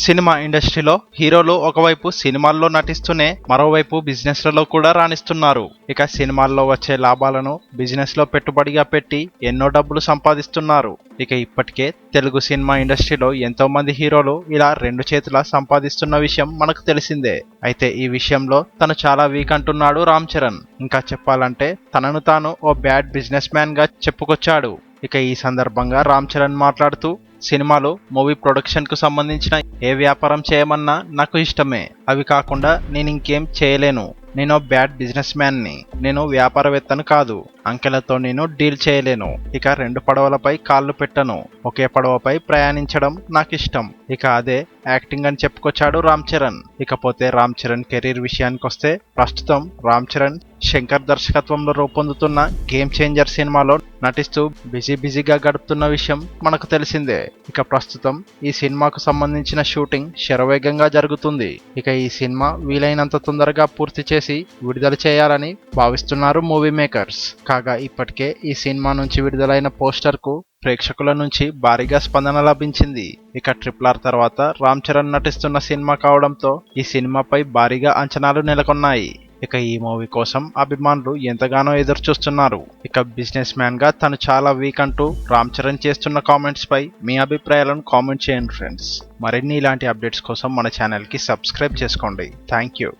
Cinema ఇండస్ట్రీలో హీరోలు ఒకవైపు సినిమాల్లో నటిస్తూనే మరోవైపు బిజినెస్లలో కూడా రాణిస్తున్నారు. ఇక సినిమాల్లో వచ్చే లాభాలను బిజినెస్లో పెట్టుబడిగా పెట్టి ఎన్నో డబ్బులు సంపాదిస్తున్నారు. ఇక ఇప్పటికే తెలుగు సినిమా ఇండస్ట్రీలో ఎంతో మంది హీరోలు ఇలా రెండు చేతుల సంపాదిస్తున్న విషయం మనకు తెలిసిందే. అయితే ఈ విషయంలో తను చాలా వీక్ అంటున్నాడు రామ్ చరణ్. ఇంకా చెప్పాలంటే తనను తాను ఓ బ్యాడ్ బిజినెస్ మ్యాన్గా చెప్పుకొచ్చాడు. ఇక ఈ సందర్భంగా రామ్ చరణ్ మాట్లాడుతూ సినిమాలు మూవీ ప్రొడక్షన్కు సంబంధించిన ఏ వ్యాపారం చేయమన్నా నాకు ఇష్టమే. అవి కాకుండా నేను ఇంకేం చేయలేను. నేను బ్యాడ్ బిజినెస్ మ్యాన్ని. నేను వ్యాపారవేత్తను కాదు. అంకెలతో నేను డీల్ చేయలేను. ఇక రెండు పడవలపై కాళ్ళు పెట్టను. ఒకే పడవపై ప్రయాణించడం నాకు ఇష్టం ఇక అదే యాక్టింగ్ అని చెప్పుకొచ్చాడు రామ్ చరణ్. ఇకపోతే రామ్ చరణ్ కెరీర్ విషయానికి వస్తే ప్రస్తుతం రామ్ చరణ్ శంకర్ దర్శకత్వంలో రూపొందుతున్న గేమ్ చేంజర్ సినిమాలో నటిస్తూ బిజీ బిజీగా గడుపుతున్న విషయం మనకు తెలిసిందే. ఇక ప్రస్తుతం ఈ సినిమాకు సంబంధించిన షూటింగ్ శరవేగంగా జరుగుతుంది. ఇక ఈ సినిమా వీలైనంత తొందరగా పూర్తి చేసి విడుదల చేయాలని భావిస్తున్నారు మూవీ మేకర్స్. కాగా ఇప్పటికే ఈ సినిమా నుంచి విడుదలైన పోస్టర్కు ప్రేక్షకుల నుంచి భారీగా స్పందన లభించింది. ఇక ట్రిప్లార్ తర్వాత రామ్ చరణ్ నటిస్తున్న సినిమా కావడంతో ఈ సినిమాపై భారీగా అంచనాలు నెలకొన్నాయి. ఇక ఈ మూవీ కోసం అభిమానులు ఎంతగానో ఎదురు చూస్తున్నారు ఇక బిజినెస్ మ్యాన్గా తను చాలా వీక్ అంటూ రామ్ చరణ్ చేస్తున్న కామెంట్స్ పై మీ అభిప్రాయాలను కామెంట్ చేయండి ఫ్రెండ్స్ మరిన్ని ఇలాంటి అప్డేట్స్ కోసం మన ఛానల్కి సబ్స్క్రైబ్ చేసుకోండి. Thank you